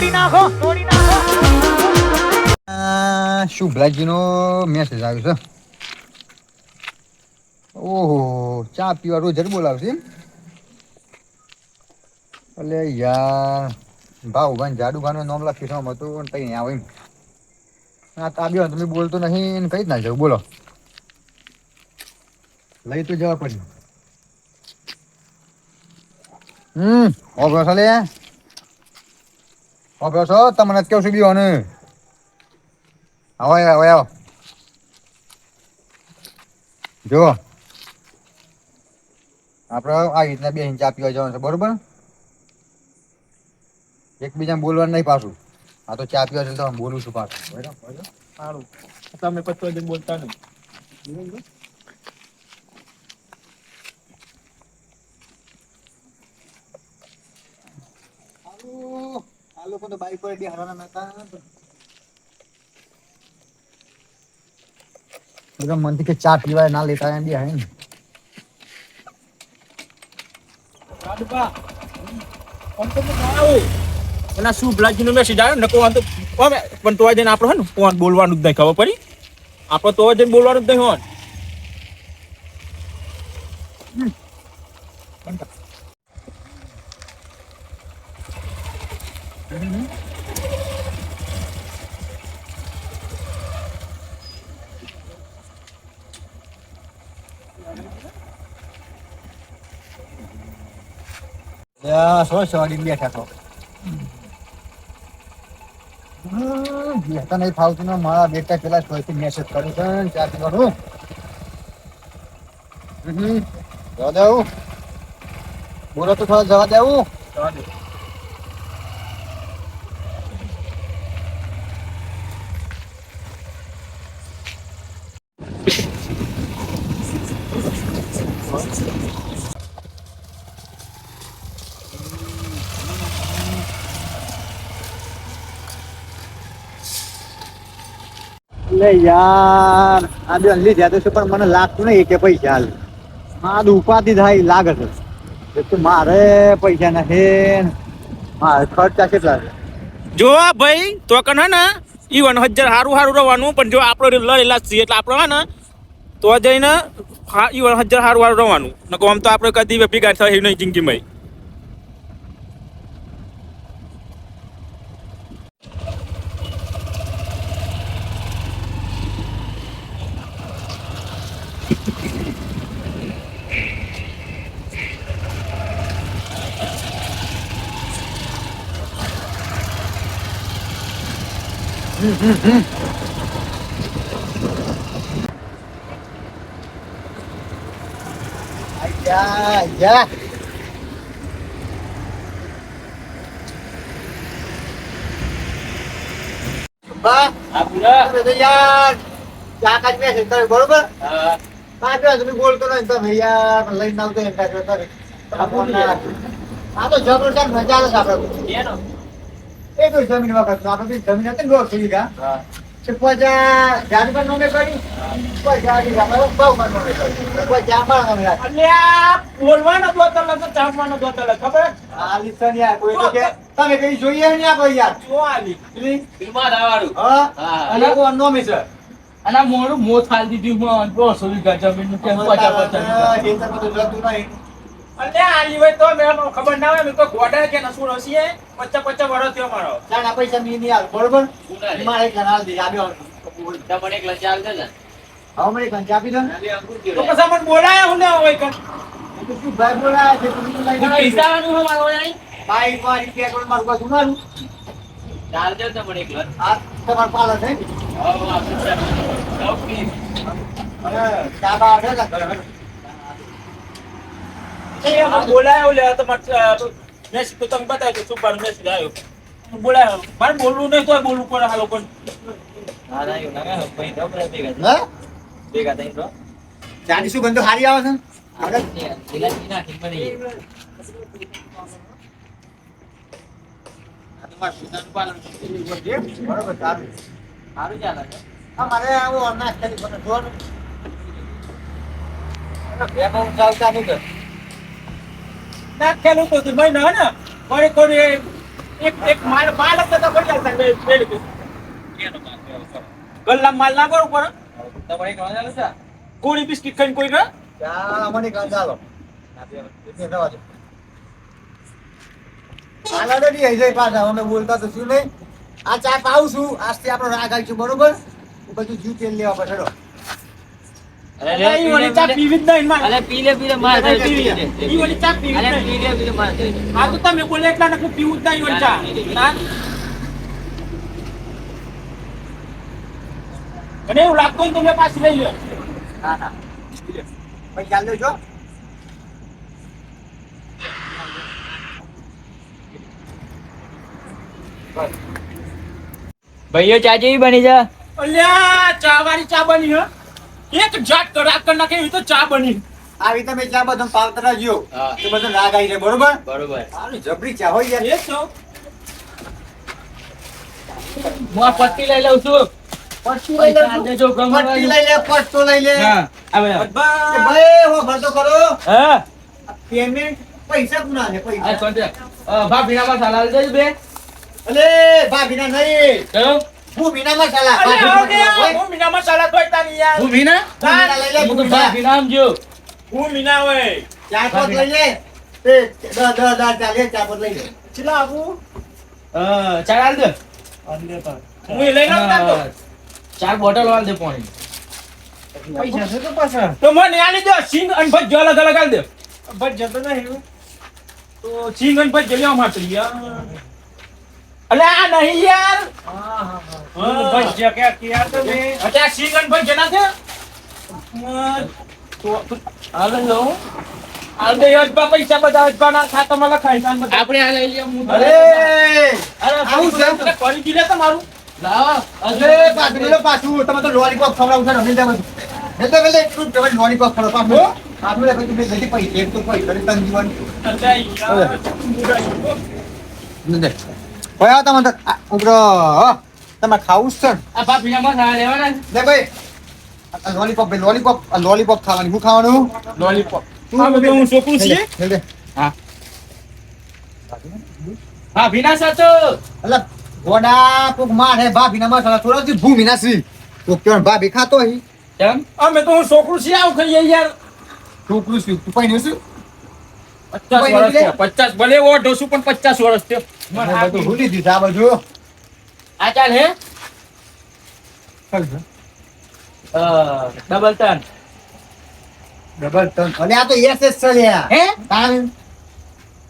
તોડી નાખો. તોડી નાખો શુભલાજીનો મેસેજ આવ્યો છે? ઓહો, ચા પીવા રોજ બોલાવશે એટલે યાર, ભાવ ભાઈ જાડુ ભાનું નામ લખી છે હતું અને તઈ આવે એમ. આ તાબ્યો તમે બોલતો નહીં એને કઈ જ ના જાવ બોલો. લઈ તો જવા પડ્યું. હમ ઓગો છો લે? ઓબ્યો છો તમને કેવું છું બીવાનું આવો આવો આવો જો આપણે આ રીતના બે ચા પીવા જવાનું છે, બરોબર? એકબીજાને બોલવાનું નહીં પાછું. આ તો ચા પીવા છે તો બોલું છું પાછું. બરાબર સારું. તમે પછી બોલતા નહીં આલુ આ લોકો તો બાઈક પર બેહારવાના નતા. બધા મનથી કે ચા પીવા ના લેતા એમ બી હે ને. રાડુબા આમ તો એના શું બ્લાજીનો મેસેજ આવ્યો? નકો આમ તો પણ તો જઈને આપણે હે ને ફોન બોલવાનું જ નહીં ખબર પડી. આપણે તો જઈને બોલવાનું જ નહીં હોન યા હોય સવારી બેઠા તો બેઠા નહીં ફાવતું ને મારા બેટા પેલા સોયથી મેસેજ કર્યો છે ને કરું હમ જવા દેવું બોલો તો થોડા જવા દેવું એટલે યાર, આ બે અંલી જતો છે, પણ મને લાગતું નહીં કે પૈસા હાલ હા તો ઉપાધિ થાય, લાગે છે. એટલે મારે પૈસા નથી મારે ખર્ચા કેટલા છે? જો ભાઈ, તો કન હે ને, ઈવન હજાર સારું સારું રવાનું, પણ જો આપણે લડેલા છીએ, એટલે આપણે હે ને, તો જઈને હા, ઈવન હજાર સારું હારું રવાનું. નકો આમ તો આપણે કદી ભેગા થાય નહીં જિંદગીમાં. બા તમે તો યાર ચા કાચ મેસેજ કર્યો બરોબર પાંચ વાર તમે બોલતો નહીં તમે લઈને આવતો એમ કાચ કરે આ તો જબરદસ્ત મજા આવે છે આપણે એ તો જમીન વખત આપણે જમીન હતી રોડ થઈ ગયા તો પછી નોમે કરી પછી જાડી આપણે નોમે કરી પછી જામા નોમે રાખી અલ્યા બોલવાનો દોતલ તો ચાપવાનો દોતલ ખબર? આ લીસન કોઈ તો કે તમે કઈ જોઈએ ને આ કોઈ યાર? જો આલી હા હા. અને કોણ નોમે છે અને મોડું મોત હાલ દીધું હું દોઢસો વીઘા જમીનનું કેમ પચાસ પચાસ તો બધું જતું નહીં. અને આલી હોય તો મેં ખબર ના હોય મેં તો ગોડા કે નસુર હસીએ પચ્ચા પચ્ચા વર્ષ થયો મારો. ચાના પૈસા મી ની આવે બરોબર? મારે ઘણા દે આવ્યો હા મને કંચા આપી દો ને. તો પછી મને બોલાય હું ના હોય કર તું ભાઈ બોલાય છે? તમે લઈ આવ્યા. પૈસાવાનું હું મારો નહીં બાઈક મારી કોણ મારું બધું મારું આ તમારું પાલા છે ને? અને ચા બા આવે છે? ને? બોલાય ઓલે તો મેસેજ તો તમે બતાવ્યો કે સુપાર આવ્યો બોલાય. મારે બોલવું નહીં તો બોલવું પડે આ લોકોને. હા? ચાની શું ગંધો હારી આવે છે? બરોબર સારું. સારું પાલન છે. હા, મારે આવું અનાજ કરી મને જોવાનું. ચાલતા નહીં કે. નાખેલું તો તું મહિના હે ને? મારે કોઈ એક એક માલ માલ નતા પડી જાય. ગલ્લા માલ ના કરો પર કોળી બિસ્કિટ ખાઈને કોઈ ગયો? ચાલો એટલે જવા આલા તો નહીં જાય પાછા અમે બોલતા તો શું નહીં આ ચા પાવું છું. આજથી આપણો રાગ આવી છું બરોબર પછી જીવ તેલ લેવા પડે ભાઈઓ ચા જેવી બની છે? અલ્યા ચા વાળી ચા બની હો. એક જાત કડાક કરી નાખે એવી તો ચા બની. આવી તમે ચા બધો પાવતરા જ્યો તો બધો રાગ આવી જાય બરોબર? બરોબર. આની જબરી ચા હોય યાર. એ તો. હું આ પટ્ટી લઈ લઉં છું. લઈ લે પટ્ટો લઈ લે. હા. ભાઈ ભરતો કરો હા. પેમેન્ટ પૈસા કુના છે પૈસા? ભાભીના લઈ દેજો બે. અલે ભાભીના નહીં. ચલો. મસાલા હું મીના મસાલા યાર. લઈ લે હું તો ભૂમિના. જો હું મીના હોય. ચાર પોત લઈ લે. એ ચાલે ચાર પોત લઈ લે. ચલા આવું? અ, ચાર આલ દે. હું એ લઈને તો. પાછા ચાર બોટલ આલ દે પાણી. તો મને આની દો સિંગ અને ભજ અલગ અલગ આલ દે. ભજ જતો નહીં તો સિંગ અને ભજ લેવા માટે યાર. અલે આ નહીં યાર. ભજ કે જના છે? તો તો હાલ લો. આલ દે અજબા પૈસા બધા અજબા ના લખાઈ તાન બધા. આપણે આ લઈ લઈએ હું અરે! અરે આવું છે? કરી દીધે તમારું લાવો. અરે પાછું લે પાછું. તમે તો લોલીપોપ ખવડાવું છો ને અમને ત્યાં બધું. એ તો પેલે એટલું તમે લોલીપોપ ખવડાવો. પાછું. પાછું લે પછી બધી પૈસા એક તો પૈસા ને તન જીવન. અરે ભાઈ આ તમે તો આ ઉભરો, હો. તમારે ખાવું જ છે આ આ ભાભીના મસાલા લેવાના છે? લે ભાઈ લોલીપોપ ભાઈ લોલીપોપ લોલીપોપ ખાવાની. હું ખાવાનું? લોલીપોપ હા બધું હું છોકરું છીએ? હા. હા વિના સાચો એટલે ગોડા કોક મારે ભાભીના મસાલા થોડા થી ભૂમિના શ્રી કોક કહેવાનું ભાભી ખાતો હી? કેમ? અમે તો હું છોકરું છીએ આવું ખાઈએ યાર. છોકરું શું? તું પૈણ્યો છું પચાસ વર્ષ. પચાસ ભલે ઓઢો છું પણ પચાસ વર્ષ થયો. ભૂલી દીધા બધું આ ચાલ હે. અ, ડબલ ટન ડબલ ટન અને આ તો એસ એસ ચલ્યા હે? તાણ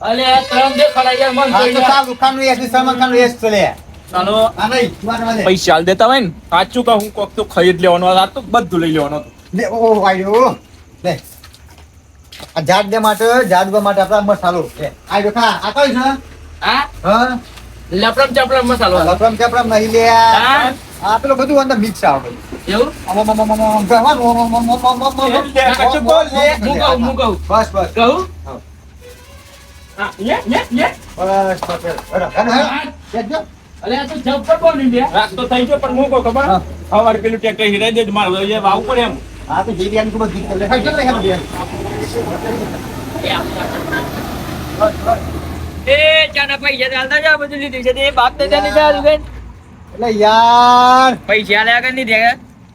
અલે આ ત્રણ દે ખડા યાર મન કોઈ તો સાહેબ ખાનનું એસ એસ સલમાન ખાનનું એસ ચલ્યા ચાલો. આ નહીં. પૈસા આલ દેતા હોય ને સાચું કહું હું કોક તો ખરીદ લેવાનો આ તો બધું લઈ લેવાનું હતું. લે ઓ આયો લે. આ જાડ દે માટે જાડવા માટે આપણા મસાલો. લે આયો ખા આ કઈ છે? આ? હા? લપડમ ચપડમ મસાલો લપરમ ચપરમ નહીં લે આ પેલું બધું અંદર મિક્સ આવે એવું બસ બસ કહું પેલું ટ્રેક્ટર હિરાઈ દેજો મારે એ વાવું પડે એમ આ તો બિરયાની ખૂબ જ દીકત લે. ખાઈ ચાલ રે, હેલો, બિરયાની. એ ચાના પૈસા ચાલતા જા બધું લીધું છે. તે બાપ ને ત્યાં લીધા એટલે યાર. પૈસા લે આગળ નહીં દે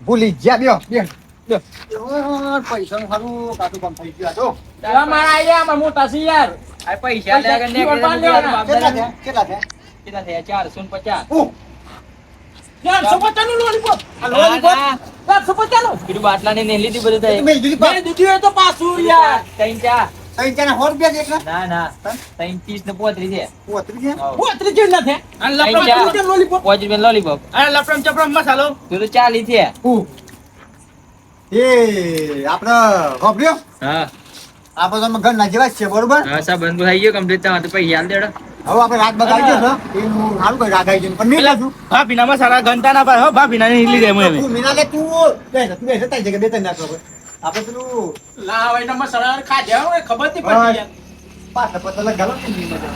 ભૂલી ગયા બ્યો બ્યો બ્યો. યાર, સારું કાઠું કામ થઈ ગયું તો. મારા આયા આમાં મોટા છે યાર. આ પૈસા લે આગળ નહીં કેટલા થયા? કેટલા થયા? કેટલા થયા? ચારસો ને પચાસ. લોલીપોપ આ લોલીપોપ કીધું બાટલા ને લીધી બધું હોય તો પાછું યાર. ત્રણ ચા ત્રણ ચારના સો રૂપિયા છે ના ના. ત્રણ ત્રીસ ને પોત્રીસ છે. પોત્રીસ છે? પોતરી જેવું ના થાય આ લપડમ પૈસા. ચપડમ છે લોલીપોપ પાંચ રૂપિયા લોલીપોપ આ લપડમ ચપડમ મસાલો. તું ચાલી છે. એ આપડે ખબર્યો હા. આપણે તમે અમે ઘરના જેવા જ છે બરોબર? હા સાહેબ બંધ થઈ ગયો કમ્પ્લીટ તમારે તો દેડો. હવે આપણે રાત બગાડી ગયો છે સારું કઈ રાત આવી ગયું પણ મેં લાગ્યું ભાભીના મસાલા ઘંટા ના પાય હો? લીધે મેં તું લે તું બેસ તું બેસ તારી જગ્યાએ બે ત્રણ નાખો. આપણે પેલું લાવાઈના મસાલા ખાધ્યા હોય ખબર નહીં પડતી યાર. પાછા પતલા લગાડો ને એની મજા.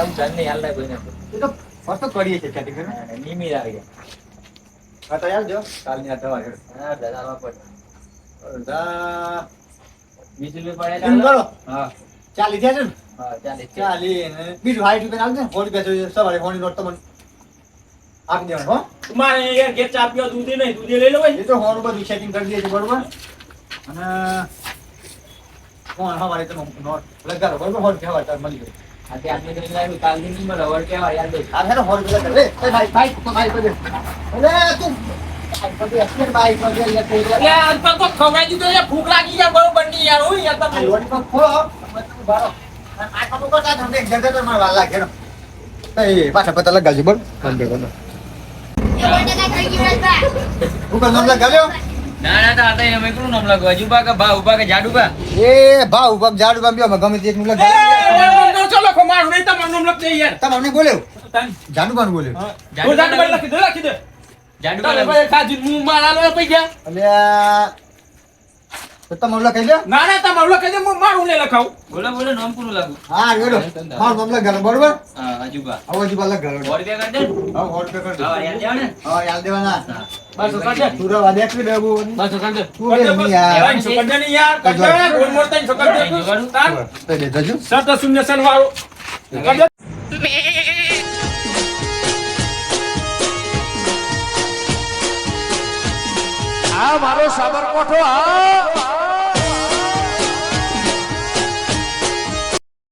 હું જાણ નહીં હાલ કોઈ એ તો ફરતો કરીએ છીએ ચાટી કરીને. નીમી આવી હા તો યાર જો. કાલની દવા હેડ. હા દાદા પડે. દા વીસ રૂપિયા પડે હા. ચાલી થયા છે ને? હા, ચાલી ચાલી બીજું સાઠ રૂપિયા આવશે ને. સો સવારે ફોન નોટ તમને આપી દેવાનું હો. મારે યાર ઘેર ચા દૂધી નહીં દૂધી લઈ લો એ તો હોર બધું સેટિંગ કરી દે છે બરોબર? અને કોણ સવારે તમે લગાડો બરોબર? હોર કહેવાય તાર મળી ગયો. આજે આપણે તો લાગ્યું, કાલની નહીં વળ કહેવાય, યાદ. આ હેરો હોર એ એ ભાઈ ભાઈ ભાઈ પગે અરે તું ખવડાવી દીધો ભૂખ લાગી ગયા બરોબર નહીં યાર હું યાર તમે. લોડી ખોલો બારો પાછા પતા લગાવજો બોલ. બંધ કરો નામ લગાવ્યો ના, ના, તો આ તો એમાં એકલું નામ લખો. અજુબા કે ભા, ઊભા કે જાડુબા? એ ભાવ જાડુ ઝાડ બાંધ્યો ગમે તે એકનું એ, લગાવ્યો નામ તો મારું નહીં તમારું નામ લખી દે યાર તમને બોલ્યો તાન. જાનુ બાન બોલ્યો હા. તું લખી દે લખી દે જાડુબા તારે લખો. ભાઈ મારા લો પૈસા અલ્યા તો તમે ઓલા કહી દે. ના ના તમારું લખી દે હું મારું લખાવું. બોલો, બોલો, નામ પૂરું લખો. હા રેડો મારું નામ લગાડો બરોબર? હા, અજુબા. હવે જીવા લગાડો સો રૂપિયા કરી દે હા હોટ પે કરી દો હા, યાદ જાવ હા યાદ દેવાના. બસ કર દે તું રવા દેખી દેવું બસ કર દે તું બે નહીં યાર. કર દે ને યાર કર દે ગોળ મોળ ત્રણસો કર દે તાન. તો દે જજો સત શૂન્ય સન વાળું. કર દે આ મારો સાબરકોઠો આ